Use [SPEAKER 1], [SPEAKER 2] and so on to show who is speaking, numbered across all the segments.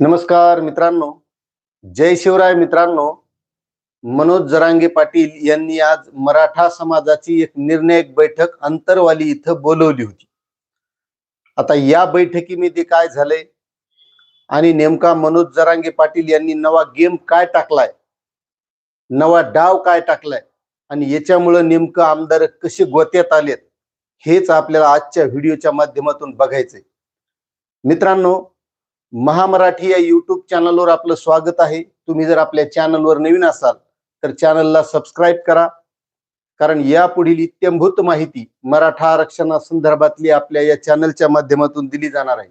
[SPEAKER 1] नमस्कार मित्रांनो. जय शिवराय मित्रांनो. मनोज जरांगे पाटील यांनी आज मराठा समाजाची एक निर्णायक बैठक अंतरवाली इथं बोलवली होती. आता या बैठकीमध्ये काय झालंय? आणि नेमका मनोज जरांगे पाटील यांनी नवा गेम काय टाकलाय? नवा डाव काय टाकलाय? आणि याच्यामुळं नेमकं आमदार कसे गोत्यात आलेत? हेच आपल्याला आजच्या व्हिडिओच्या माध्यमातून बघायचंय. मित्रांनो महामराठी या युट्यूब चॅनलवर आपलं स्वागत आहे. तुम्ही जर आपल्या चॅनलवर नवीन असाल तर चॅनलला सबस्क्राईब करा. कारण यापुढील इत्यंभूत माहिती मराठा आरक्षणासंदर्भातली आपल्या या चॅनलच्या माध्यमातून दिली जाणार आहे.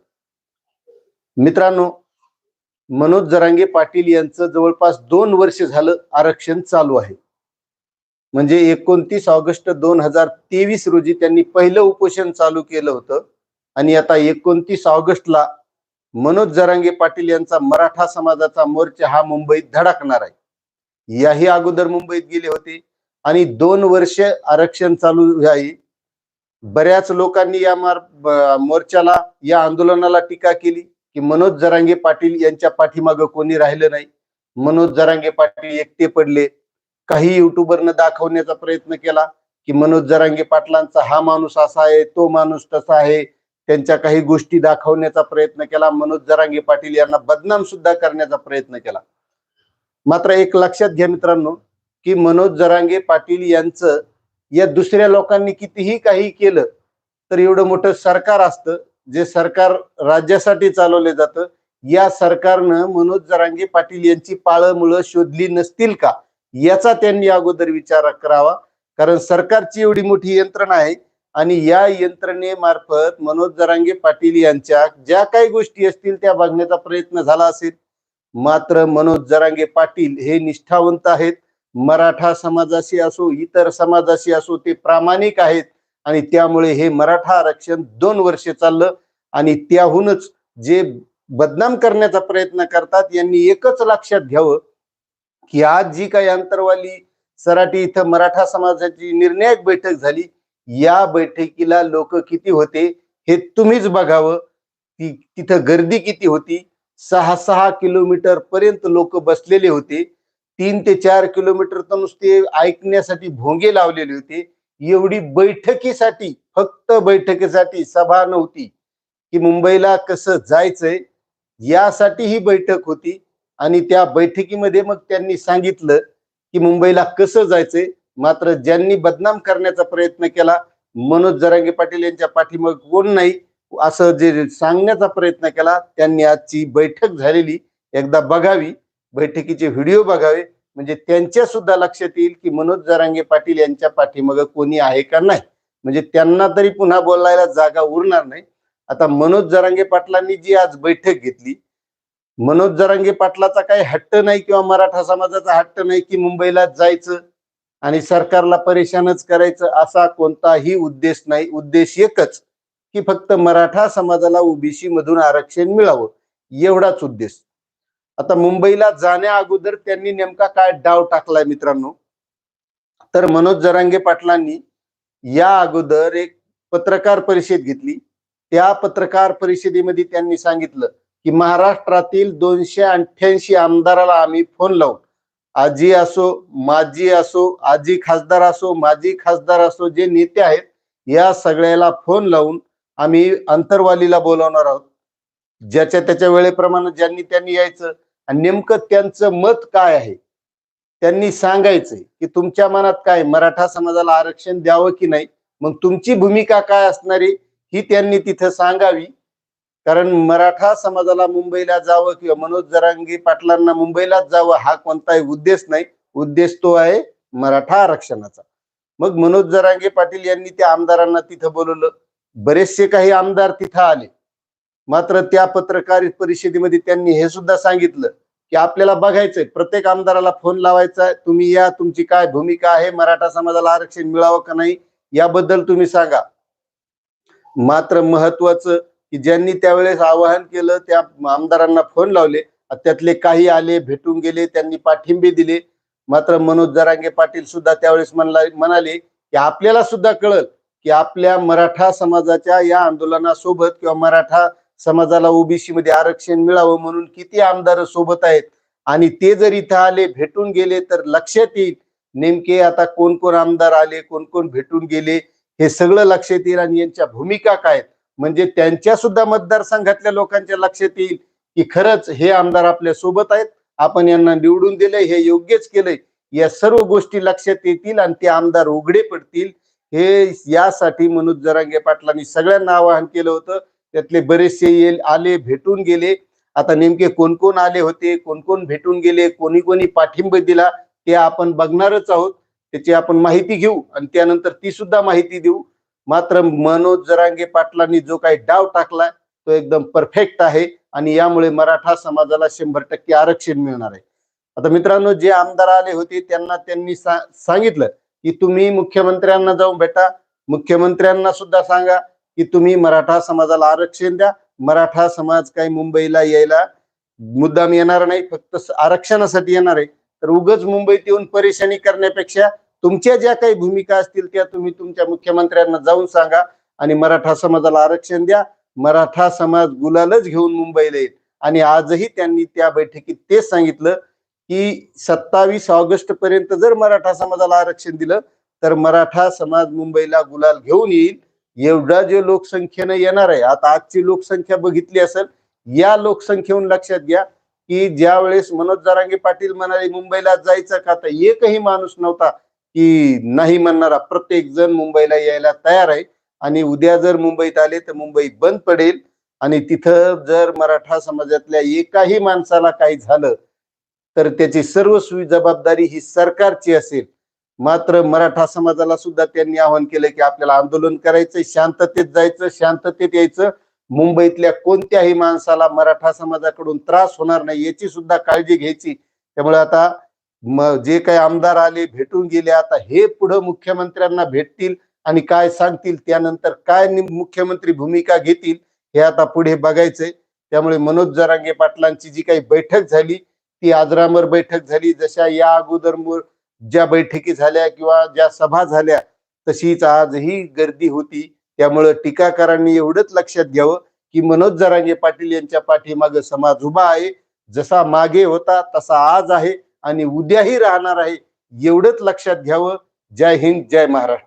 [SPEAKER 1] मित्रांनो मनोज जरांगे पाटील यांचं जवळपास दोन वर्ष झालं आरक्षण चालू आहे. म्हणजे एकोणतीस ऑगस्ट दोन हजार तेवीस रोजी त्यांनी पहिलं उपोषण चालू केलं होतं. आणि आता एकोणतीस ऑगस्टला मनोज जरांगे पाटील यांचा मराठा समाजाचा मोर्चा हा मुंबईत धडकणार आहे. याही अगोदर मुंबईत गेले होते आणि दोन वर्ष आरक्षण चालू आहे. बऱ्याच लोकांनी या मार मोर्चाला या आंदोलनाला टीका केली की मनोज जरांगे पाटील यांच्या पाठीमागं कोणी राहिलं नाही. मनोज जरांगे पाटील एकटे पडले. काही युट्यूबरनं दाखवण्याचा प्रयत्न केला की मनोज जरांगे पाटलांचा हा माणूस असा आहे तो माणूस तसा आहे. त्यांच्या काही गोष्टी दाखवण्याचा प्रयत्न केला. मनोज जरांगे पाटील यांना बदनाम सुद्धा करण्याचा प्रयत्न केला. मात्र एक लक्षात घ्या मित्रांनो की मनोज जरांगे पाटील यांचं या दुसऱ्या लोकांनी कितीही काही केलं तर एवढं मोठं सरकार असतं जे सरकार राज्यासाठी चालवले जातं. या सरकारनं मनोज जरांगे पाटील यांची पाळं मुळं शोधली नसतील का? याचा त्यांनी अगोदर विचार करावा. कारण सरकारची एवढी मोठी यंत्रणा आहे आणि या यंत्रणेमार्फत मनोज जरांगे पाटील यांच्या ज्या काही गोष्टी असतील त्या बघण्याचा प्रयत्न झाला असेल. मात्र मनोज जरांगे पाटील हे निष्ठावंत आहेत. मराठा समाजाशी असो इतर समाजाशी असो ते प्रामाणिक आहेत. आणि त्यामुळे हे मराठा आरक्षण दोन वर्षे चाललं आणि त्याहूनच जे बदनाम करण्याचा प्रयत्न करतात यांनी एकच लक्षात घ्यावं की आज जी काही अंतरवाली सराटी इथं मराठा समाजाची निर्णायक बैठक झाली या बैठकीला लोक किती होते हे तुम्हीच बघावं. ती तिथं गर्दी किती होती? सहा सहा किलोमीटर पर्यंत लोक बसलेले होते. तीन ते चार किलोमीटर तर नुसते ऐकण्यासाठी भोंगे लावलेले होते. एवढी बैठकीसाठी फक्त बैठकीसाठी सभा नव्हती. की मुंबईला कसं जायचंय यासाठी ही बैठक होती. आणि त्या बैठकीमध्ये मग त्यांनी सांगितलं की मुंबईला कसं जायचंय? मात्र ज्यांनी बदनाम करण्याचा प्रयत्न केला मनोज जरांगे पाटील यांच्या पाठीमाग कोण नाही असं जे सांगण्याचा प्रयत्न केला त्यांनी आजची बैठक झालेली एकदा बघावी बैठकीचे व्हिडिओ बघावे म्हणजे त्यांच्या सुद्धा लक्षात येईल की मनोज जरांगे पाटील यांच्या पाठीमाग कोणी आहे का नाही. म्हणजे त्यांना तरी पुन्हा बोलायला जागा उरणार नाही. आता मनोज जरांगे पाटलांनी जी आज बैठक घेतली मनोज जरांगे पाटलाचा काही हट्ट नाही किंवा मराठा समाजाचा हट्ट नाही की मुंबईला जायचं आणि सरकारला परेशानच करायचं असा कोणताही उद्देश नाही. उद्देश एकच की फक्त मराठा समाजाला ओबीसी मधून आरक्षण मिळावं. एवढाच उद्देश. आता मुंबईला जाण्या अगोदर त्यांनी नेमका काय डाव टाकलाय मित्रांनो? तर मनोज जरांगे पाटलांनी या अगोदर एक पत्रकार परिषद घेतली. त्या पत्रकार परिषदेमध्ये त्यांनी सांगितलं की महाराष्ट्रातील दोनशे अठ्ठ्याऐंशी आमदाराला आम्ही फोन लावू. आजी असो माजी असो आजी खासदार असो माजी खासदार असो जे नेते आहेत या सगळ्याला फोन लावून आम्ही अंतरवालीला बोलावणार आहोत. ज्याच्या त्याच्या वेळेप्रमाणे ज्यांनी त्यांनी यायचं आणि नेमकं त्यांचं मत काय आहे त्यांनी सांगायचंय की तुमच्या मनात काय मराठा समाजाला आरक्षण द्यावं की नाही? मग तुमची भूमिका काय असणारी ही त्यांनी तिथं सांगावी. कारण मराठा समाजाला मुंबईला जावं किंवा मनोज जरांगी पाटलांना मुंबईलाच जावं हा कोणताही उद्देश नाही. उद्देश तो आहे मराठा आरक्षणाचा. मग मनोज जरांगे पाटील यांनी त्या आमदारांना तिथं बोलवलं. बरेचसे काही आमदार तिथं आले. मात्र त्या पत्रकार परिषदेमध्ये त्यांनी हे सुद्धा सांगितलं की आपल्याला बघायचंय प्रत्येक आमदाराला फोन लावायचा आहे तुम्ही या तुमची काय भूमिका आहे मराठा समाजाला आरक्षण मिळावं का नाही याबद्दल तुम्ही सांगा. मात्र महत्वाचं की ज्यांनी त्यावेळेस आवाहन केलं त्या आमदारांना फोन लावले. त्यातले काही आले भेटून गेले त्यांनी पाठिंबे दिले. मात्र मनोज जरांगे पाटील सुद्धा त्यावेळेस म्हणला म्हणाले की आपल्याला सुद्धा कळल की आपल्या मराठा समाजाच्या या आंदोलनासोबत किंवा मराठा समाजाला ओबीसी मध्ये आरक्षण मिळावं म्हणून किती आमदार सोबत आहेत आणि ते जर इथं आले भेटून गेले तर लक्षात येईल नेमके आता कोण कोण आमदार आले कोण कोण भेटून गेले हे सगळं लक्षात येईल. आणि यांच्या भूमिका काय आहेत. म्हणजे त्यांच्या सुद्धा मतदारसंघातल्या लोकांच्या लक्षात येईल की खरंच हे आमदार आपल्यासोबत आहेत. आपण यांना निवडून दिलंय हे योग्यच केलंय. या सर्व गोष्टी लक्षात येतील आणि ते आमदार उघडे पडतील. हे यासाठी मनोज जरांगे पाटलांनी सगळ्यांना आवाहन केलं होतं. त्यातले बरेचसे येईल आले भेटून गेले. आता नेमके कोण कोण आले होते कोण कोण भेटून गेले कोणी कोणी पाठिंबा दिला ते आपण बघणारच आहोत. त्याची आपण माहिती घेऊ आणि त्यानंतर ती सुद्धा माहिती देऊ. मात्र मनोज जरांगे पाटलांनी जो काही डाव टाकलाय तो एकदम परफेक्ट आहे आणि यामुळे मराठा समाजाला शंभर टक्के आरक्षण मिळणार आहे. आता मित्रांनो जे आमदार आले होते त्यांना त्यांनी सा- सांगितलं की तुम्ही मुख्यमंत्र्यांना जाऊन भेटा. मुख्यमंत्र्यांना सुद्धा सांगा की तुम्ही मराठा समाजाला आरक्षण द्या. मराठा समाज काही मुंबईला यायला मुद्दाम येणार नाही फक्त आरक्षणासाठी येणार आहे. तर उगच मुंबईत येऊन परेशानी करण्यापेक्षा तुमच्या ज्या काही भूमिका असतील त्या तुम्ही तुमच्या मुख्यमंत्र्यांना जाऊन सांगा आणि मराठा समाजाला आरक्षण द्या. मराठा समाज गुलालच घेऊन मुंबईला येईल. आणि आजही त्यांनी त्या बैठकीत तेच सांगितलं की सत्तावीस ऑगस्ट पर्यंत जर मराठा समाजाला आरक्षण दिलं तर मराठा समाज मुंबईला गुलाल घेऊन येईल. एवढा जे लोकसंख्येनं येणार आहे आता आजची लोकसंख्या बघितली असेल या लोकसंख्येहून लक्षात घ्या की ज्या वेळेस मनोज जरांगे पाटील म्हणाले मुंबईला जायचं का? तर एकही माणूस नव्हता. की नाही म्हणणारा प्रत्येक जण मुंबईला यायला तयार आहे. आणि उद्या जर मुंबईत आले तर मुंबई बंद पडेल. आणि तिथं जर मराठा समाजातल्या एकाही माणसाला काही झालं तर त्याची सर्व जबाबदारी ही सरकारची असेल. मात्र मराठा समाजाला सुद्धा त्यांनी आवाहन केलं की आपल्याला आंदोलन करायचं शांततेत जायचं शांततेत यायचं. मुंबईतल्या कोणत्याही माणसाला मराठा समाजाकडून त्रास होणार नाही याची सुद्धा काळजी घ्यायची. त्यामुळे आता मग जे काही आमदार आले भेटून गेले आता हे पुढे मुख्यमंत्र्यांना भेटतील आणि काय सांगतील त्यानंतर काय मुख्यमंत्री भूमिका घेतील हे आता पुढे बघायचंय. त्यामुळे मनोज जरांगे पाटलांची जी काही बैठक झाली ती आजरामर बैठक झाली. जशा या अगोदर ज्या बैठकी झाल्या किंवा ज्या सभा झाल्या तशीच आजही गर्दी होती. त्यामुळं टीकाकारांनी एवढंच लक्षात घ्यावं की मनोज जरांगे पाटील यांच्या पाठीमागे समाज उभा आहे. जसा मागे होता तसा आज आहे. आणि उद्याही राहणार आहे एवढंच लक्षात घ्यावं. जय हिंद जय महाराष्ट्र.